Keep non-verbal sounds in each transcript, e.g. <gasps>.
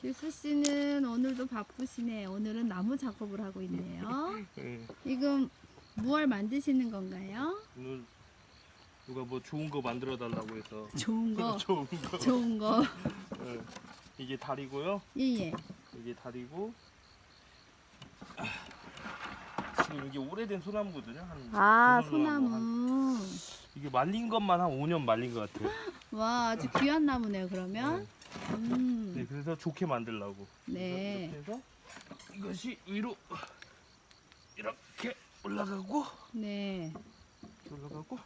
규수 씨는 오늘도 바쁘시네. 오늘은 나무 작업을 하고 있네요. 예. <laughs> 지금 무얼 만드시는 건가요? 오늘 누가 뭐 좋은 거 만들어 달라고 해서 좋은 거. <laughs> 좋은 거. 좋은 거. 예. <laughs> 이게 다리고요. 예예. 이게 다리고 지금 이게 오래된 소나무거든요. 한아 소나무 한- 소나무. 이게 말린 것만 한 5년 말린 것 같아요. <gasps> 와 아주 귀한 나무네요. 그러면. 네. 네, 음. 그래서 좋게 만들라고. 네. 이렇게 해서 이것이 위로 이렇게 올라가고 네. 올라가고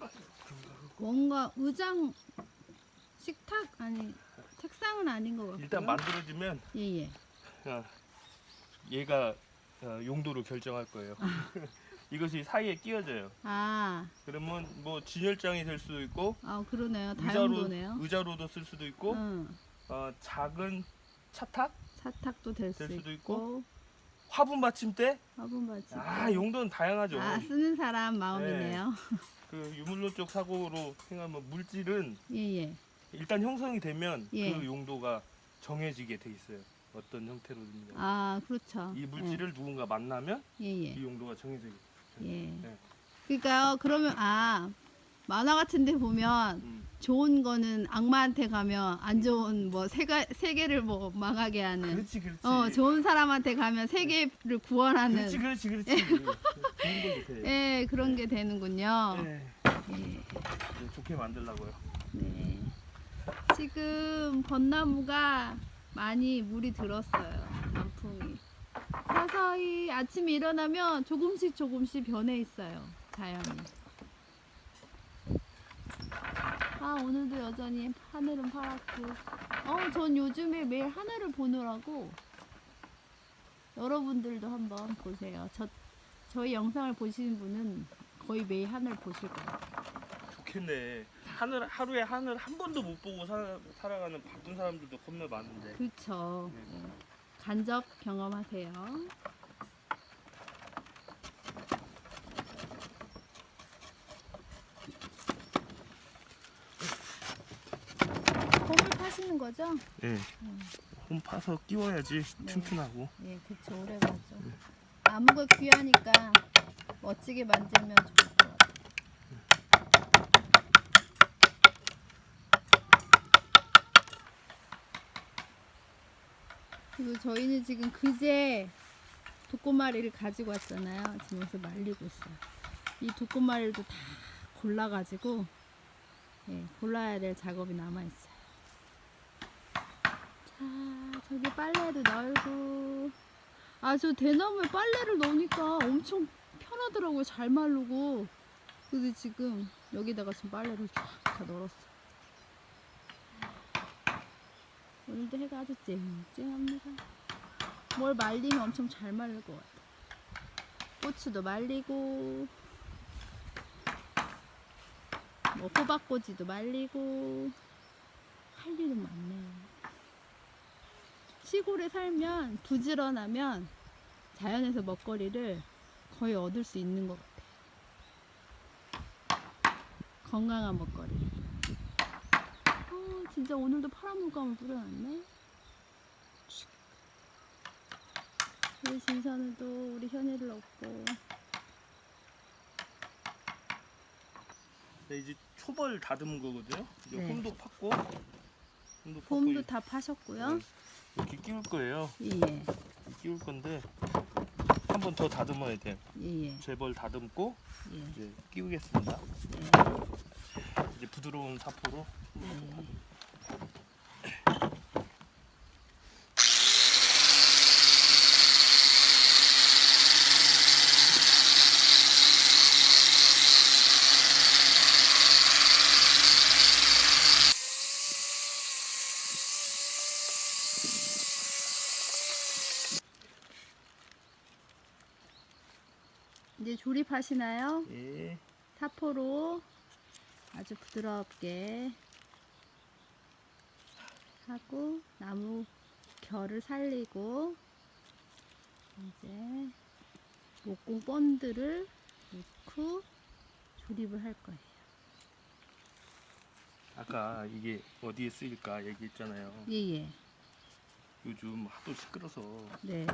올라가고 뭔가 의장 식탁 아니 책상은 아닌 것 같고요. 일단 만들어지면 예 예. 어, 얘가 어, 용도를 결정할 거예요. <laughs> 이것이 사이에 끼어져요. 아, 그러면 뭐 진열장이 될 수도 있고 아 그러네요. 의자로 다용도네요. 의자로도 쓸 수도 있고 응. 어, 작은 차탁, 차탁도 될 수 될 수도 있고, 화분 받침대. 화분 받침. 아 용도는 다양하죠. 아 쓰는 사람 마음이네요. <laughs> 그 유물론적 사고로 생각하면 물질은 예예. 일단 형성이 되면 예. 그 용도가 정해지게 돼 있어요. 어떤 형태로든지. 아 그렇죠. 이 물질을 누군가 만나면 예예. 이 용도가 정해져 있어요. 예. 네. 그러니까요. 그러면 아 만화 같은데 보면 음. 좋은 거는 악마한테 가면 안 좋은 뭐 세가 세계를 뭐 망하게 하는. 그렇지 그렇지. 어 좋은 사람한테 가면 세계를 구원하는. 그렇지 그렇지 그렇지. 거 못해. 예 그런 게 되는군요. 네. 예. 네, 좋게 만들라고요. 네. 지금 벚나무가 많이 물이 들었어요. 서서히 아침에 일어나면 조금씩 조금씩 변해 있어요. 자연이. 아, 오늘도 여전히 하늘은 파랗고. 어, 전 요즘에 매일 하늘을 보느라고 여러분들도 한번 보세요. 저, 저희 영상을 보시는 분은 거의 매일 하늘 보실 거예요. 좋겠네. 하늘 하루에 하늘 한 번도 못 보고 살, 살아가는 바쁜 사람들도 겁나 많은데. 그쵸. 네. 간접 경험하세요. 홈을 파시는 거죠? 네. 홈 파서 끼워야지 네. 튼튼하고. 예, 그쵸. 오래 가죠. 나무가 귀하니까 멋지게 만들면 좋을 것 같아요. 그리고 저희는 지금 그제 독고마리를 가지고 왔잖아요. 지금 여기서 말리고 있어요. 이 독고마리도 다 골라가지고 예, 골라야 될 작업이 남아있어요. 자, 저기 빨래도 널고 아, 저 대나무에 빨래를 넣으니까 엄청 편하더라고요. 잘 마르고. 근데 지금 여기다가 지금 빨래를 쫙 다 널었어. 오늘도 해가 아주 쨍쨍합니다. 뭘 말리면 엄청 잘 말릴 것 같아. 고추도 말리고, 뭐 호박꼬지도 말리고, 할 일은 많네요. 시골에 살면 부지런하면 자연에서 먹거리를 거의 얻을 수 있는 것 같아요. 건강한 먹거리. 어, 진짜 오늘도 파란 물감을 뿌려놨네. 우리 진선우도 우리 현이를 얻고. 네, 이제 초벌 다듬은 거거든요. 이제 네. 홈도 팠고, 홈도 팠고 봄도 다 파셨고요. 네. 이렇게 끼울 거예요. 예, 끼울 건데 한 번 더 다듬어야 돼요. 예, 예, 재벌 다듬고 예, 이제 끼우겠습니다. 예, 이제 부드러운 사포로 예. 이제 조립하시나요? 예. 사포로 아주 부드럽게 하고 나무 결을 살리고 이제 목공 본드를 넣고 조립을 할 거예요. 아까 이게 어디에 쓰일까 얘기했잖아요. 예예. 요즘 하도 시끄러서 네.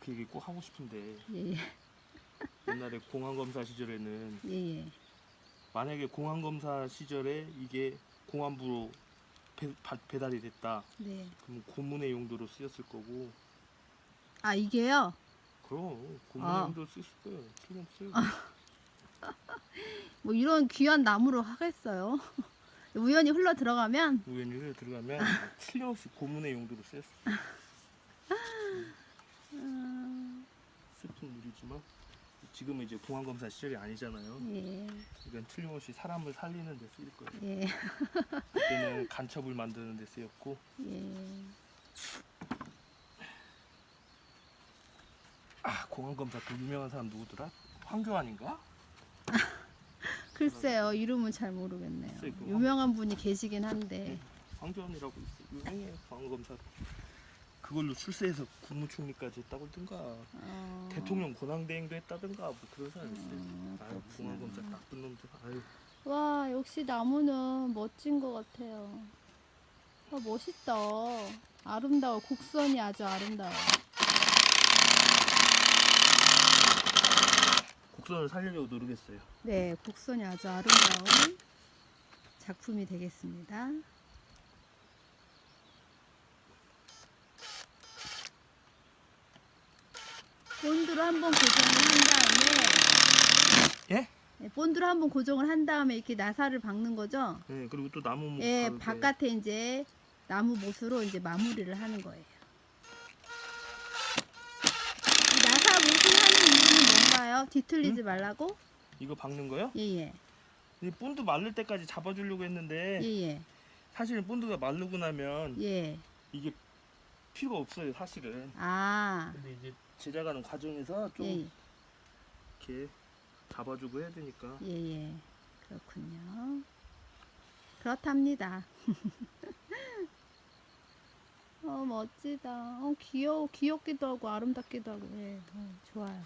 그 얘기 꼭 하고 싶은데 예예. 옛날에 공항 검사 시절에는 예 예. 만약에 공항 검사 시절에 이게 공안부로 배, 바- 배달이 됐다. 네. 그럼 고문의 용도로 쓰였을 거고 아 이게요. 그럼 고문의 아. 용도로 쓰였을 거예요. 틀림없어요. <laughs> 뭐 이런 귀한 나무로 하겠어요. <laughs> 우연히 흘러 들어가면 우연히를 들어가면 <laughs> 틀림없이 고문의 용도로 쓰였어. 음, 슬픈 일이지만 지금은 이제 공항 검사 시절이 아니잖아요. 예. 이건 틀림없이 사람을 살리는 데 쓰일 거예요. 예. <laughs> 그때는 간첩을 만드는 데 쓰였고 예. 아 공항 검사 그 유명한 사람 누구더라? 황교안인가? <laughs> 글쎄요 이름은 잘 모르겠네요. 글쎄, 그거 유명한 분이 계시긴 한데. 황교안이라고 있어. 유명해 공항 검사. 그걸로 출세해서 국무총리까지 했다고 하든가 어, 대통령 권한대행도 했다든가 뭐 그런 사람 있어요. 어, 아유 검사 그렇구나. 나쁜 놈들. 아유 와 역시 나무는 멋진 것 같아요. 아, 멋있다. 아름다워. 곡선이 아주 아름다워. 곡선을 살리려고 노력했어요. 네, 곡선이 아주 아름다운 작품이 되겠습니다. 본드로 한번 고정을 한 다음에 예? 네, 본드로 한번 고정을 한 다음에 이렇게 나사를 박는 거죠. 네 그리고 또 나무 목 예, 바르게. 바깥에 이제 나무 못으로 이제 마무리를 하는 거예요. 이 나사 못을 하는 이유는 뭔가요? 뒤틀리지 말라고? 이거 박는 거요? 예 예. 이 본드 마를 때까지 잡아주려고 했는데 예 예. 사실은 본드가 마르고 나면 예. 이게 필요가 없어요 사실은. 아. 근데 이제 제작하는 과정에서 좀 예. 이렇게 잡아주고 해야 되니까 예 예. 그렇군요. 그렇답니다. <laughs> 어 멋지다. 어 귀여워 귀엽기도 하고 아름답기도 하고 예. 어, 좋아요.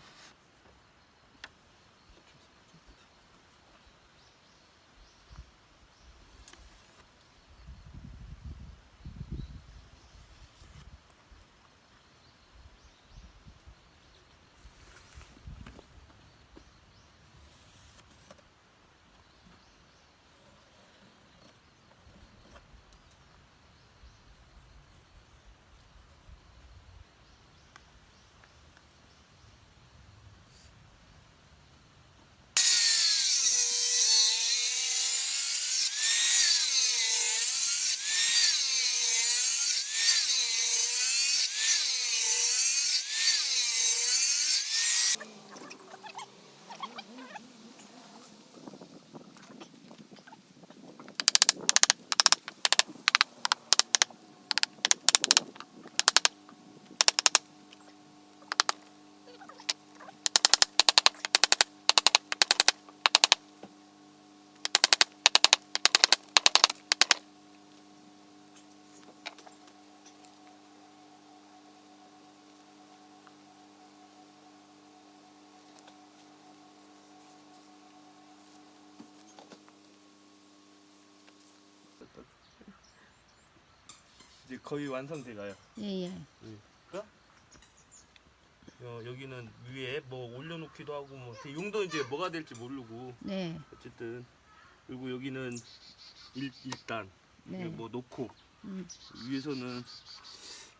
이제 거의 완성돼가요. 예예. 어, 여기는 위에 뭐 올려놓기도 하고 뭐 용도 이제 뭐가 될지 모르고 네. 어쨌든 그리고 여기는 일, 일단 네. 뭐 놓고 음, 위에서는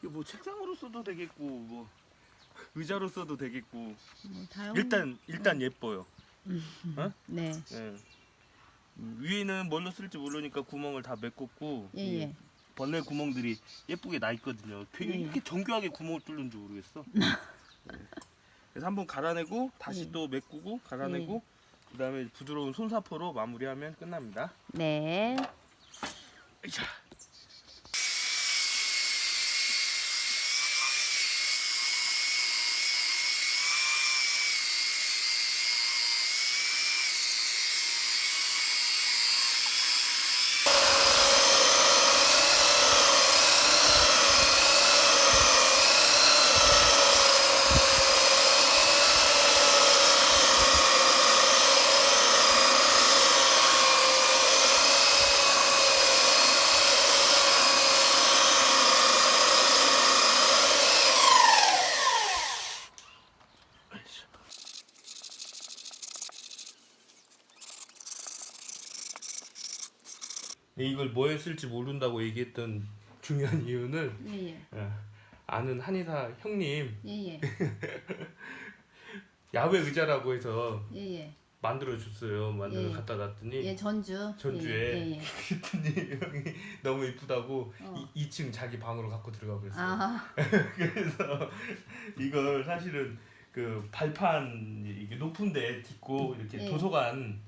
이거 뭐 책상으로 써도 되겠고 뭐 의자로 써도 되겠고 뭐 다양. 일단 일단 예뻐요. 네. 예. 음, 위에는 뭘로 쓸지 모르니까 구멍을 다 메꿨고 이 예예. 벌레 구멍들이 예쁘게 나 있거든요. 괜히 예. 이렇게 정교하게 구멍을 뚫는 줄 모르겠어. 예. <laughs> 그래서 한번 갈아내고 다시 예. 또 메꾸고 갈아내고 그다음에 부드러운 손사포로 마무리하면 끝납니다. 네. 으쌰. 이걸 뭐에 쓸지 모른다고 얘기했던 중요한 <laughs> 이유는 예예 어, 아는 한의사 형님 예예 <laughs> 야외 의자라고 해서 예예 만들어 줬어요. 만들어 예. 갖다 놨더니 예 전주 전주에. 예예 <laughs> 그랬더니 형이 너무 이쁘다고 어. 이 2층 자기 방으로 갖고 들어가. 아 그래서 이걸 사실은 그 발판 이게 높은데 딛고 이렇게 예. 도서관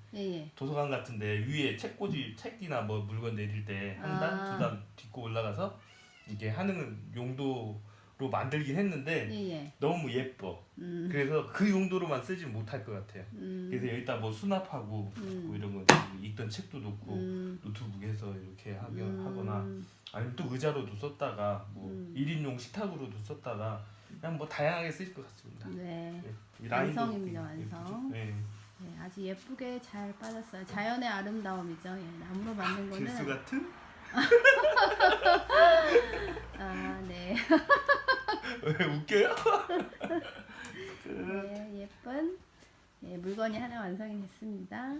도서관 같은데 위에 책꽂이 책이나 뭐 물건 내릴 때 한 단 아. 두 단 딛고 올라가서 이게 하는 용도로 만들긴 했는데 예예 너무 예뻐. 음, 그래서 그 용도로만 쓰지 못할 것 같아요. 음, 그래서 여기다 뭐 수납하고 음. 뭐 이런 거 읽던 책도 놓고 음, 노트북에서 이렇게 하게 음, 하거나 아니면 또 의자로도 썼다가 뭐 음. 1인용 식탁으로도 썼다가 그냥 뭐 다양하게 쓰일 것 같습니다. 네. 네. 이 라인도 완성입니다, 예쁘죠? 완성. 네. 네, 아주 예쁘게 잘 빠졌어요. 자연의 아름다움이죠. 예, 나무로 만든 거는 길수 같은? <laughs> 아, 네. <laughs> 왜 웃겨요? <laughs> 네, 예쁜 예, 물건이 하나 완성이 됐습니다.